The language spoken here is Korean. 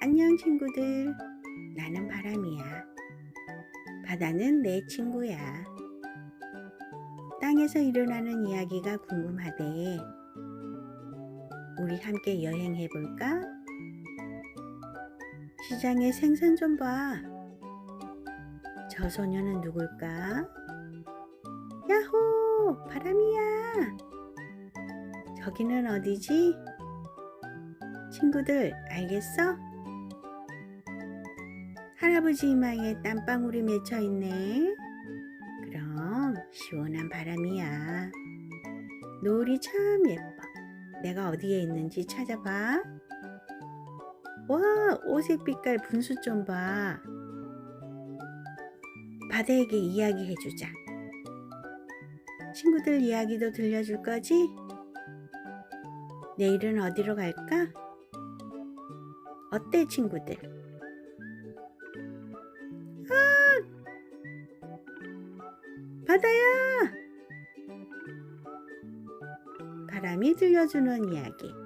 안녕 친구들. 나는 바람이야. 바다는 내 친구야. 땅에서 일어나는 이야기가 궁금하대. 우리 함께 여행해 볼까? 시장에 생선 좀 봐. 저 소녀는 누굴까? 야호! 바람이야! 저기는 어디지? 친구들, 알겠어? 할아버지 이마에 땀방울이 맺혀 있네. 그럼 시원한 바람이야. 노을이 참 예뻐. 내가 어디에 있는지 찾아봐. 와, 오색 빛깔 분수 좀 봐. 바다에게 이야기해주자. 친구들 이야기도 들려줄 거지? 내일은 어디로 갈까? 어때, 친구들? 바다야! 바람이 들려주는 이야기.